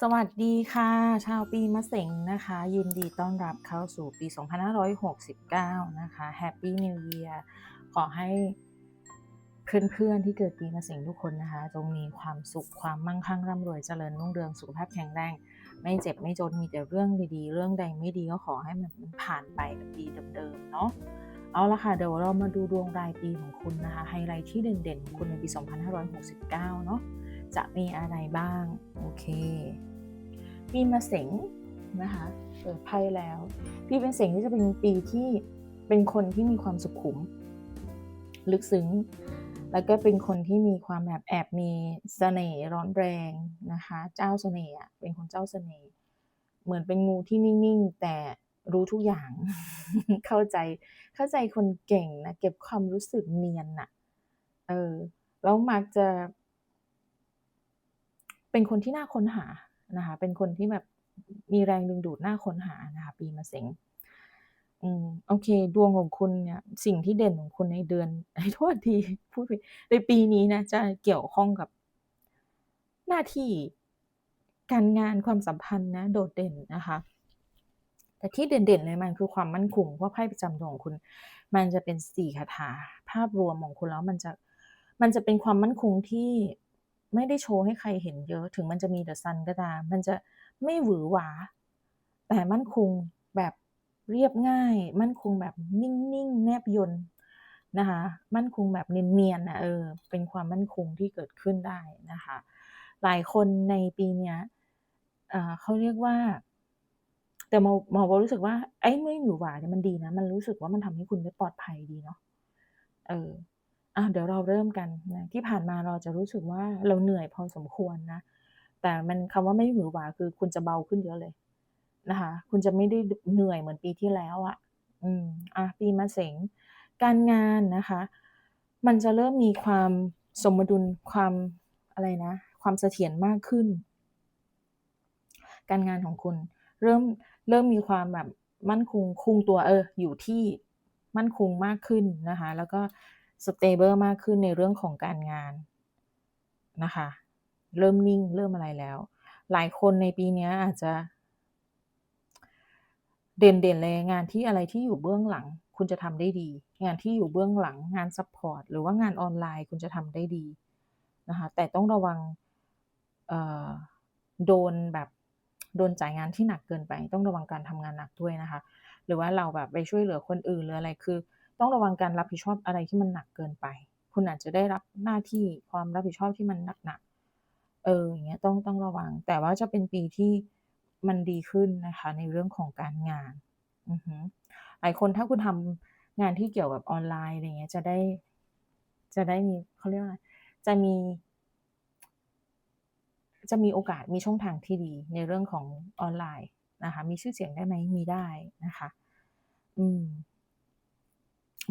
สวัสดีค่ะ ชาวปีมะเส็งนะคะ ยินดีต้อนรับเข้าสู่ปี 2569 นะคะ Happy New Year ขอให้เพื่อนๆที่เกิดปีมะเส็งทุกคนนะคะ จงมีความสุขความมั่งคั่งร่ำรวยเจริญรุ่งเรืองสุขภาพแข็งแรง ไม่เจ็บไม่จนมีแต่เรื่องดีๆ เรื่องใดไม่ดีก็ขอให้มันผ่านไปกับปีเดิมๆเนาะเอาละค่ะเดี๋ยวเรามาดูดวงรายปีของคุณนะคะไฮไลท์ที่เด่นๆของคุณในปี 2569 เนาะจะมีอะไรบ้าง โอเค ปีมะเสงนะคะเปิดไพ่แล้วปีเป็นเสงที่จะเป็นปีที่เป็นคนที่มีความสุขุม ลึกซึ้ง แล้วก็เป็นคนที่มีความแบบแอบมีเสน่ห์ร้อนแรงนะคะ เจ้าเสน่ห์เป็นคนเจ้าเสน่ห์เหมือนเป็นงูที่นิ่งๆ แต่รู้ทุกอย่าง เข้าใจ เข้าใจคนเก่งนะ เก็บความรู้สึกเนียนน่ะ เออ แล้วมักจะ เป็นคนที่น่าค้นหา นะคะ เป็นคนที่แบบมีแรงดึงดูดน่าค้นหานะคะ ปีมะเสงอืมโอเค ดวงของคุณเนี่ย สิ่งที่เด่นของคุณในเดือนโทษทีพูดผิดในปีนี้นะ จะเกี่ยวข้องกับหน้าที่การงานความสัมพันธ์นะ โดดเด่นนะคะ แต่ที่เด่นๆเลยมันคือความมั่นคงเพราะไพ่ประจำตัวของคุณ มันจะเป็นสี่คาถา ภาพรวมของคุณแล้วมันจะมันจะเป็นความมั่นคงที่ ไม่ได้โชว์ให้ใครเห็นเยอะ ถึงมันจะมี The Sun ก็ตาม มันจะไม่หวือหวา แต่มั่นคงแบบเรียบง่าย มั่นคงแบบนิ่งๆ แนบยลนะคะ มั่นคงแบบเนียนๆนะเออ เป็นความมั่นคงที่เกิดขึ้นได้นะคะ หลายคนในปีเนี้ยอ่าเขาเรียกว่า แต่หมอหมอรู้สึกว่าไอ้ไม่หวือหวาเนี่ยมันดีนะ มันรู้สึกว่ามันทำให้คุณได้ปลอดภัยดีเนาะ เออ อ่าเดี๋ยวเราเริ่มกันนะที่ผ่านมาเราจะรู้สึกว่าเราเหนื่อยพอสมควรนะ แต่มันคำว่าไม่หวือหวาคือคุณจะเบาขึ้นเยอะเลยนะคะ คุณจะไม่ได้เหนื่อยเหมือนปีที่แล้วอะอืมอ่าปีมะเสงการงานนะคะ มันจะเริ่มมีความสมดุลความอะไรนะ ความเสถียรมากขึ้น การงานของคุณ เริ่มเริ่มมีความแบบมั่นคงคุมตัวเอออยู่ที่มั่นคงมากขึ้นนะคะ แล้วก็ สเตเบิลมากขึ้นในเรื่องของการงานนะคะ เริ่มนิ่งเริ่มอะไรแล้ว หลายคนในปีนี้อาจจะ เด่นๆเลยงานที่อะไรที่อยู่เบื้องหลัง คุณจะทำได้ดี งานที่อยู่เบื้องหลังงานซัปพอร์ตหรือว่างานออนไลน์คุณจะทำได้ดีนะคะแต่ต้องระวังโดนแบบโดนจ่ายงานที่หนักเกินไป ต้องระวังการทำงานหนักด้วยนะคะ หรือว่าเราแบบไปช่วยเหลือคนอื่นหรืออะไรคือ ต้องระวังการรับผิดชอบอะไรที่มันหนักเกินไป คุณอาจจะได้รับหน้าที่ความรับผิดชอบที่มันหนักๆเอออย่างเงี้ยต้องต้องระวัง แต่ว่าจะเป็นปีที่มันดีขึ้นนะคะ ในเรื่องของการงานอือฮึหลายคนถ้าคุณทำงานที่เกี่ยวกับออนไลน์อะไรอย่างเงี้ยจะได้ จะได้มีเขาเรียกว่าจะมี จะมีโอกาสมีช่องทางที่ดีในเรื่องของออนไลน์นะคะ มีชื่อเสียงได้ไหม?มีได้นะคะ อืม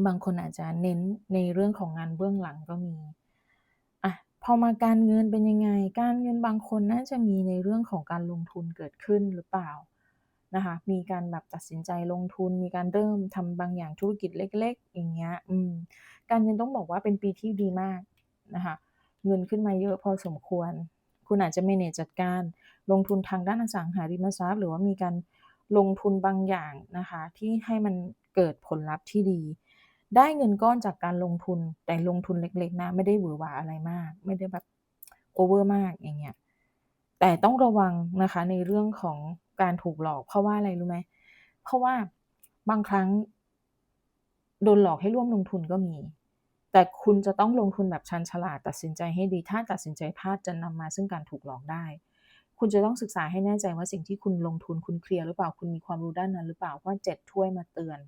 บางคนอาจจะเน้นในเรื่องของงานเบื้องหลังก็มีอะพอมาการเงินเป็นยังไง?การเงินบางคนน่าจะมีในเรื่องของการลงทุนเกิดขึ้นหรือเปล่านะคะมีการแบบตัดสินใจลงทุน มีการเริ่มทำบางอย่างธุรกิจเล็ก ๆ อย่างเงี้ยอืมการเงินต้องบอกว่าเป็นปีที่ดีมากนะคะเงินขึ้นมาเยอะพอสมควร คุณอาจจะ manage จัดการลงทุนทางด้านอสังหาริมทรัพย์ หรือว่ามีการลงทุนบางอย่างนะคะที่ให้มันเกิดผลลัพธ์ที่ดี ได้เงินก้อนจากการลงทุนแต่ลงทุนเล็ก ๆ นะ ไม่ได้หวือหวาอะไรมาก ไม่ได้แบบโอเวอร์มากอย่างเงี้ยแต่ต้องระวังนะคะในเรื่องของการถูกหลอก เพราะว่าอะไรรู้ไหม?เพราะว่าบางครั้งโดนหลอกให้ร่วมลงทุนก็มี แต่คุณจะต้องลงทุนแบบชาญฉลาดตัดสินใจให้ดี ถ้าตัดสินใจพลาดจะนำมาซึ่งการถูกหลอกได้ คุณจะต้องศึกษาให้แน่ใจว่าสิ่งที่คุณลงทุนคุณเคลียร์หรือเปล่า?คุณมีความรู้ด้านนั้นหรือเปล่า?เพราะ7ถ้วยมาเตือน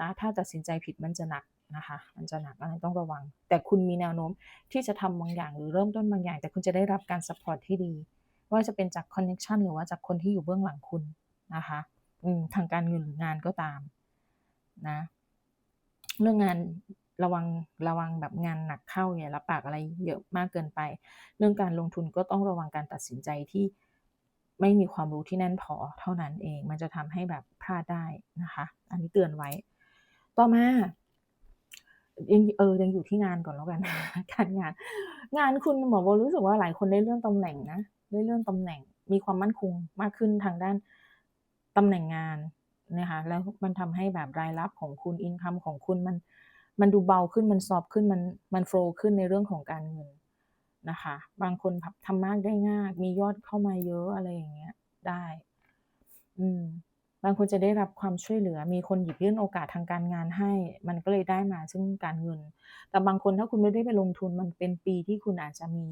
นะถ้าตัดสินใจผิดมันจะหนักนะคะมันจะหนักอันนั้นต้องระวัง แต่คุณมีแนวโน้มที่จะทำบางอย่างหรือเริ่มต้นบางอย่าง แต่คุณจะได้รับการซัปอร์ตที่ดี ว่าจะเป็นจากคอนเน็ชันหรือว่าจากคนที่อยู่เบื้องหลังคุณนะคะทางการเงินหรืองานก็ตามนะเรื่องงานระวังระวังแบบงานหนักเข้าอย่ารับปากอะไรเยอะมากเกินไป เรื่องการลงทุนก็ต้องระวังการตัดสินใจที่ไม่มีความรู้ที่แน่นพอเท่านั้นเอง มันจะทำให้แบบพลาดได้นะคะ อันนี้เตือนไว้ ต่อมายังเออยังอยู่ที่งานก่อนแล้วกันการงาน งานคุณหมอโบรู้สึกว่าหลายคนได้เลื่อนตำแหน่งนะได้เลื่อนตำแหน่ง มีความมั่นคงมากขึ้นทางด้านตำแหน่งงานนะคะแล้วมันทำให้แบบรายรับของคุณอินคัมของคุณมันมันดูเบาขึ้นมันซอฟขึ้นมันมันโฟล์ขึ้นในเรื่องของการเงินนะคะ บางคนทำมากได้ง่ายมียอดเข้ามาเยอะอะไรอย่างเงี้ยได้ อืม บางคนจะได้รับความช่วยเหลือ มีคนหยิบยื่นโอกาสทางการงานให้ มันก็เลยได้มาซึ่งการเงิน แต่บางคนถ้าคุณไม่ได้ไปลงทุนมันเป็นปีที่คุณอาจจะมี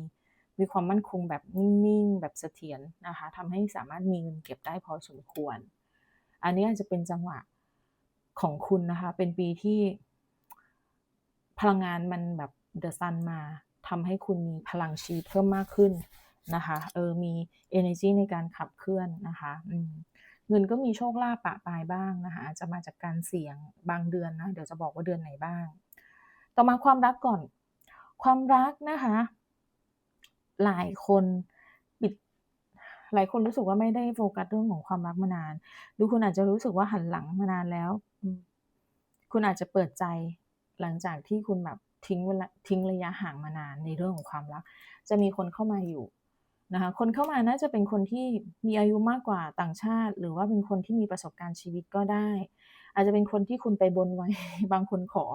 มีความมั่นคงแบบนิ่งๆ แบบเสถียรนะคะทำให้สามารถมีเงินเก็บได้พอสมควร อันนี้อาจจะเป็นจังหวะของคุณนะคะ เป็นปีที่ พลังงานมันแบบเดอะซันมาทำให้คุณมีพลังชีเพิ่มมากขึ้นนะคะ เออ มี energy ในการขับเคลื่อนนะคะ อืม เงินก็มีโชคลาภปะปลายบ้างนะคะอาจจะมาจากการเสี่ยงบางเดือนนะเดี๋ยวจะบอกว่าเดือนไหนบ้าง ต่อมาความรักก่อน ความรักนะคะ หลายคนปิดหลายคนรู้สึกว่าไม่ได้โฟกัสเรื่องของความรักมานาน หรือคุณอาจจะรู้สึกว่าหันหลังมานานแล้ว คุณอาจจะเปิดใจหลังจากที่คุณแบบทิ้งเวลาทิ้งระยะห่างมานานในเรื่องของความรัก จะมีคนเข้ามาอยู่ นะคะคนเข้ามาน่าจะเป็นคนที่มีอายุมากกว่าต่างชาติ หรือว่าเป็นคนที่มีประสบการณ์ชีวิตก็ได้ อาจจะเป็นคนที่คุณไปบนไว้ บางคนขอ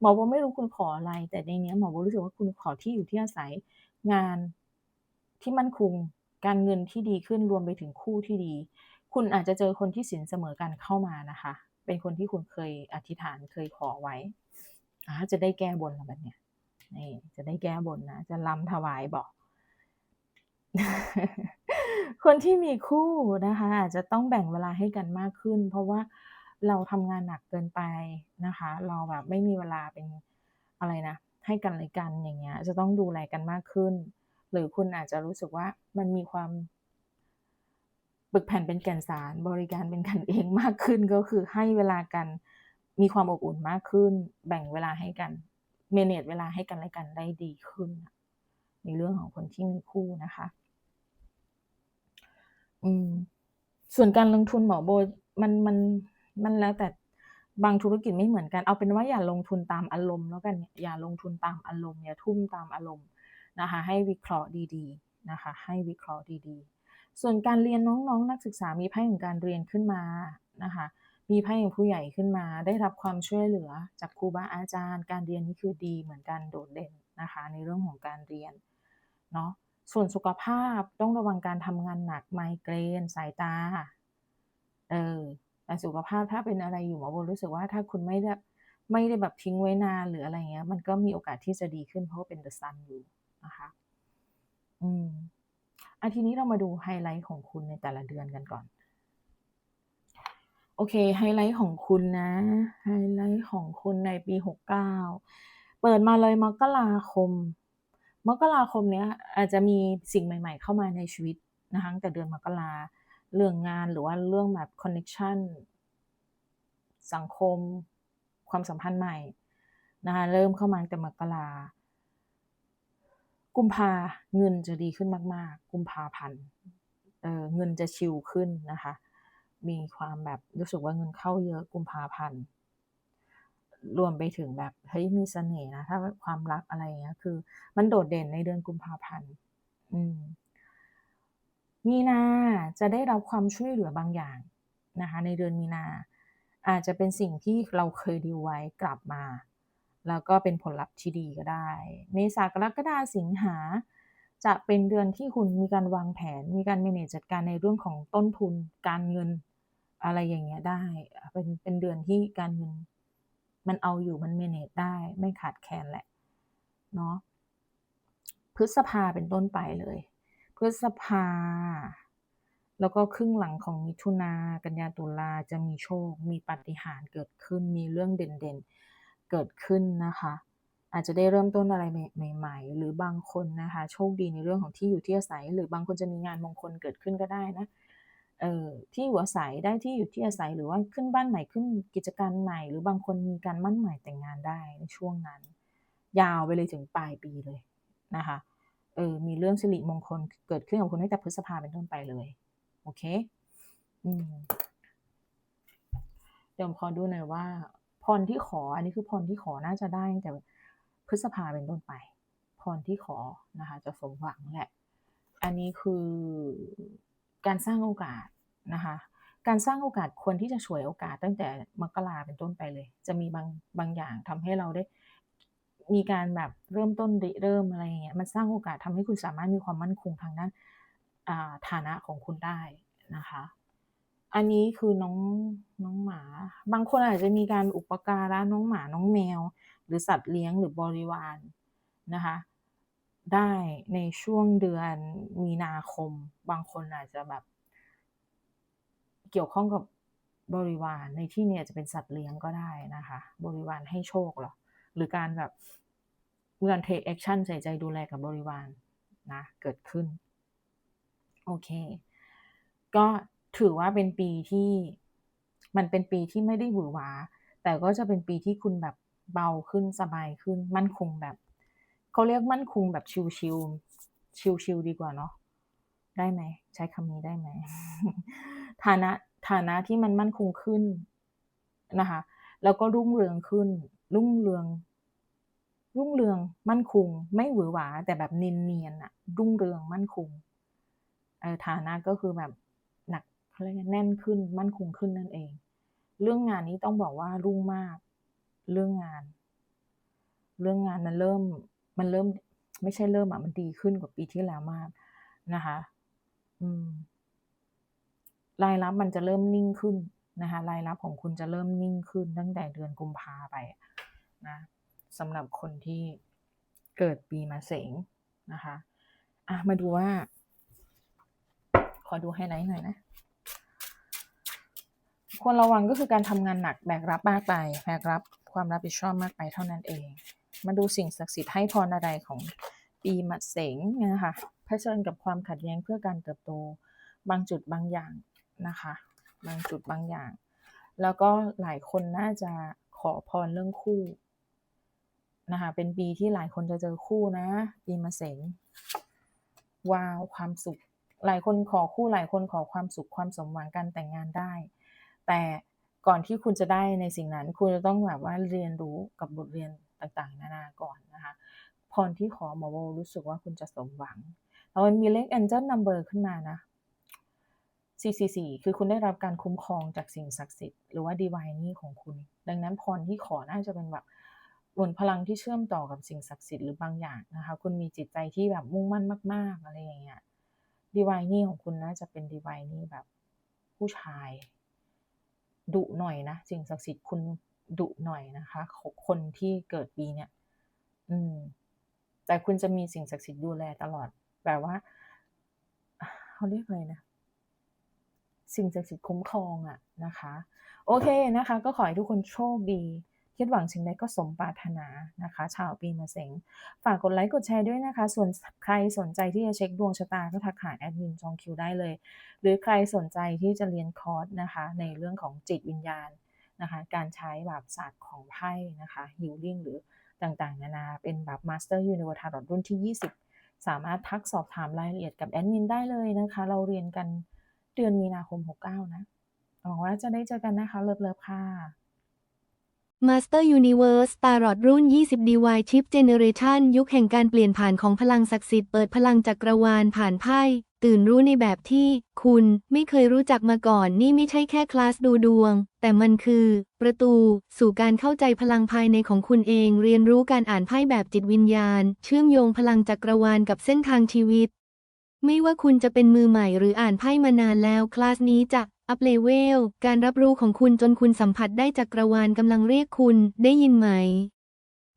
หมอว่าไม่รู้คุณขออะไร แต่ในนี้หมอว่ารู้สึกว่าคุณขอที่อยู่ที่อาศัยงานที่มั่นคงการเงินที่ดีขึ้นรวมไปถึงคู่ที่ดี คุณอาจจะเจอคนที่สินเสมอกันเข้ามานะคะ เป็นคนที่คุณเคยอธิษฐานเคยขอไว้อาจะได้แก้บนแล้วแบบเนี้ยนี่จะได้แก้บนนะจะลำถวายบอก คนที่มีคู่นะคะ อาจจะต้องแบ่งเวลาให้กันมากขึ้น เพราะว่าเราทำงานหนักเกินไปนะคะ เราแบบไม่มีเวลาเป็นอะไรนะ ให้กันและกันอย่างเงี้ย จะต้องดูแลกันมากขึ้น หรือคุณอาจจะรู้สึกว่ามันมีความปึกแผ่นเป็นแก่นสารบริการเป็นกันเองมากขึ้นก็คือให้เวลากันมีความอบอุ่นมากขึ้น แบ่งเวลาให้กันเมเนจเวลาให้กันและกันได้ดีขึ้น ในเรื่องของคนที่มีคู่นะคะ อืม ส่วนการลงทุนหมอโบมันมันมันแล้วแต่บางธุรกิจไม่เหมือนกัน เอาเป็นว่าอย่าลงทุนตามอารมณ์แล้วกันอย่าลงทุนตามอารมณ์อย่าทุ่มตามอารมณ์นะคะ ให้วิเคราะห์ดีๆนะคะ ให้วิเคราะห์ดีๆ ส่วนการเรียนน้องๆนนักศึกษามีไพ่ของการเรียนขึ้นมานะคะมีไพ่ของผู้ใหญ่ขึ้นมา ได้รับความช่วยเหลือจากครูบาอาจารย์ การเรียนนี่คือดีเหมือนกันโดดเด่นนะคะ ในเรื่องของการเรียนเนาะ ส่วนสุขภาพต้องระวังการทำงานหนักไมเกรน สายตา เออแต่สุขภาพถ้าเป็นอะไรอยู่หมอโบรู้สึกว่าถ้าคุณไม่ได้ไม่ได้แบบทิ้งไว้นานหรืออะไรเงี้ย มันก็มีโอกาสที่จะดีขึ้นเพราะเป็นเดอะซันอยู่นะคะ อืมอันทีนี้เรามาดูไฮไลท์ของคุณในแต่ละเดือนกันก่อน โอเค ไฮไลท์ของคุณนะ ไฮไลท์ของคุณในปีหกเก้าเปิดมาเลยมกราคม มกราคมเนี้ยอาจจะมีสิ่งใหม่ๆ เข้ามาในชีวิตนะคะแต่เดือนมกราเรื่องงานหรือว่าเรื่องแบบคอนเนคชันสังคม ความสัมพันธ์ใหม่นะคะเริ่มเข้ามาแต่มกรากุมภาเงินจะดีขึ้นมาก ๆ กุมภาพันธ์เออเงินจะชิลขึ้นนะคะ มีความแบบรู้สึกว่าเงินเข้าเยอะกุมภาพันธ์ รวมไปถึงแบบเฮ้ยมีเสน่ห์นะถ้าความรักอะไรเงี้ย คือ มันโดดเด่นในเดือนกุมภาพันธ์อืมมีนาจะได้รับความช่วยเหลือบางอย่างนะคะ ในเดือนมีนา อาจจะเป็นสิ่งที่เราเคยดีไว้กลับมา แล้วก็เป็นผลลัพธ์ที่ดีก็ได้ เมษากรกฎาสิงหาจะเป็นเดือนที่คุณมีการวางแผน มีการ manage จัดการในเรื่องของต้นทุนการเงินอะไรอย่างเงี้ยได้ เป็นเป็นเดือนที่การเงิน มันเอาอยู่มันเมเนจได้ไม่ขาดแคลนแหละเนาะพฤษภาเป็นต้นไปเลย พฤษภา แล้วก็ครึ่งหลังของมิถุนากันยาตุลาจะมีโชค มีปฏิหารเกิดขึ้นมีเรื่องเด่นๆเกิดขึ้นนะคะ อาจจะได้เริ่มต้นอะไรใหม่ ๆ หรือบางคนนะคะ โชคดีในเรื่องของที่อยู่ที่อาศัย หรือบางคนจะมีงานมงคลเกิดขึ้นก็ได้นะ ที่อยู่อาศัยได้ที่อยู่ที่อาศัยหรือว่าขึ้นบ้านใหม่ขึ้นกิจการใหม่ หรือบางคนมีการมั่นใหม่แต่งงานได้ในช่วงนั้น ยาวไปเลยถึงปลายปีเลยนะคะเออมีเรื่องสิริมงคลเกิดขึ้นกับคุณตั้งแต่พฤษภาเป็นต้นไปเลย โอเคอืมเดี๋ยวขอดูหน่อยว่าพรที่ขอ อันนี้คือพรที่ขอน่าจะได้แต่พฤษภาเป็นต้นไป พรที่ขอนะคะ จะสมหวังแหละ อันนี้คือ การสร้างโอกาสนะคะ การสร้างโอกาสควรที่จะฉวยโอกาสตั้งแต่มกราเป็นต้นไปเลย จะมีบางบางอย่างทำให้เราได้มีการแบบเริ่มต้นเริ่มอะไรอย่างเงี้ยมันสร้างโอกาสทำให้คุณสามารถมีความมั่นคงทางด้านอาฐานะของคุณได้นะคะ อันนี้คือน้องน้องหมา บางคนอาจจะมีการอุปการะน้องหมาน้องแมว หรือสัตว์เลี้ยงหรือบริวารนะคะ ได้ในช่วงเดือนมีนาคม บางคนอาจจะแบบ เกี่ยวข้องกับบริวารในที่นี้อาจะเป็นสัตว์เลี้ยงก็ได้นะคะ บริวารให้โชคหรอ หรือการแบบการ take action ใส่ใจดูแลกับบริวารนะ เกิดขึ้น โอเค ก็ถือว่าเป็นปีที่มันเป็นปีที่ไม่ได้หวือหวา แต่ก็จะเป็นปีที่คุณแบบเบาขึ้นสบายขึ้นมั่นคงแบบ เขาเรียกมั่นคงแบบชิวๆชิวๆดีกว่าเนาะได้ไหม ใช้คำนี้ได้ไหมฐานะฐานะที่มันมั่นคงขึ้นนะคะ แล้วก็รุ่งเรืองขึ้น รุ่งเรือง รุ่งเรืองมั่นคง ไม่หวือหวา แต่แบบเนียนๆอะรุ่งเรืองมั่นคงเออฐานะก็คือแบบหนักเขาเรียกแน่นขึ้น มั่นคงขึ้นนั่นเอง เรื่องงานนี้ต้องบอกว่ารุ่งมาก เรื่องงาน เรื่องงานมันเริ่ม มันเริ่มไม่ใช่เริ่มอะมันดีขึ้นกว่าปีที่แล้วมากนะคะ อืม รายรับมันจะเริ่มนิ่งขึ้นนะคะ รายรับของคุณจะเริ่มนิ่งขึ้นตั้งแต่เดือนกุมภาไปนะสำหรับคนที่เกิดปีมะเสงนะคะอะมาดูว่า ขอดูไฮไลท์หน่อยนะควรระวังก็คือการทำงานหนักแบกรับมากไปแบกรับความรับผิดชอบมากไปเท่านั้นเอง มาดูสิ่งศักดิ์สิทธิ์ให้พรอะไรของปีมะเสงนะคะเผชิญกับความขัดแย้งเพื่อการเติบโตบางจุดบางอย่างนะคะ บางจุดบางอย่าง แล้วก็หลายคนน่าจะขอพรเรื่องคู่นะคะ เป็นปีที่หลายคนจะเจอคู่นะ ปีมะเสงว้าวความสุข หลายคนขอคู่หลายคนขอความสุขความสมหวังการแต่งงานได้ แต่ ก่อนที่คุณจะได้ในสิ่งนั้น คุณจะต้องแบบว่าเรียนรู้กับบทเรียนต่างๆ นานาก่อนนะคะพรที่ขอหมอโบรู้สึกว่าคุณจะสมหวังแล้วมันมีเลข angel number ขึ้นมานะ444คือคุณได้รับการคุ้มครองจากสิ่งศักดิ์สิทธิ์หรือว่า divine นี่ของคุณ ดังนั้นพรที่ขอน่าจะเป็นแบบบนพลังที่เชื่อมต่อกับสิ่งศักดิ์สิทธิ์หรือบางอย่างนะคะ คุณมีจิตใจที่แบบมุ่งมั่นมาก ๆ อะไรอย่างเงี้ย divine นี่ของคุณน่าจะเป็น divine นี่แบบผู้ชาย ดุหน่อยนะสิ่งศักดิ์สิทธิ์คุณดุหน่อยนะคะ คนที่เกิดปีเนี่ย อืม แต่คุณจะมีสิ่งศักดิ์สิทธิ์ดูแลตลอด แบบว่าเขาเรียกอะไรนะ สิ่งศักดิ์สิทธิ์คุ้มครองอะนะคะ โอเคนะคะ ก็ขอให้ทุกคนโชคดี คิดหวังสิ่งใดก็สมปรารถนานะคะ ชาวปีมะเสงฝากกดไลค์กดแชร์ด้วยนะคะ ส่วนใครสนใจที่จะเช็คดวงชะตาก็ทักหาแอดมินจองคิวได้เลย หรือใครสนใจที่จะเรียนคอร์สนะคะ ในเรื่องของจิตวิญญาณนะคะ การใช้แบบศาสตร์ของไพ่นะคะฮิลลิ่งหรือต่างๆ นานา เป็นแบบ Master Universe Tarot รุ่นที่ 20 สามารถทักสอบถามรายละเอียดกับแอดมินได้เลยนะคะ เราเรียนกันเดือนมีนาคม 69 นะหวังว่าจะได้เจอกันนะคะ เลิฟๆค่ะ Master Universe Tarot รุ่น 20 DY Chip Generation ยุคแห่งการเปลี่ยนผ่านของพลังศักดิ์สิทธิ์เปิดพลังจักรวาลผ่านไพ่ ตื่นรู้ในแบบที่ คุณไม่เคยรู้จักมาก่อนนี่ไม่ใช่แค่คลาสดูดวง แต่มันคือ ประตู สู่การเข้าใจพลังภายในของคุณเอง เรียนรู้การอ่านไพ่แบบจิตวิญญาณ เชื่อมโยงพลังจักรวาลกับเส้นทางชีวิต ไม่ว่าคุณจะเป็นมือใหม่หรืออ่านไพ่มานานแล้วคลาสนี้จะ อัพเลเวล การรับรู้ของคุณจนคุณสัมผัสได้จักรวาลกำลังเรียกคุณ ได้ยินไหม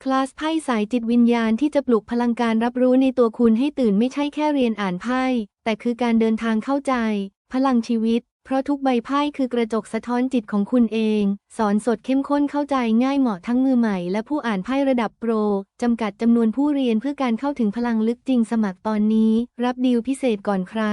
คลาสไพ่สายจิตวิญญาณที่จะปลุกพลังการรับรู้ในตัวคุณให้ตื่นไม่ใช่แค่เรียนอ่านไพ่ แต่คือการเดินทางเข้าใจ พลังชีวิต เพราะทุกใบไพ่คือกระจกสะท้อนจิตของคุณเอง สอนสดเข้มข้นเข้าใจง่ายเหมาะทั้งมือใหม่ และผู้อ่านไพ่ระดับโปร จำกัดจำนวนผู้เรียนเพื่อการเข้าถึงพลังลึกจริงสมัครตอนนี้ รับดีลพิเศษก่อนใคร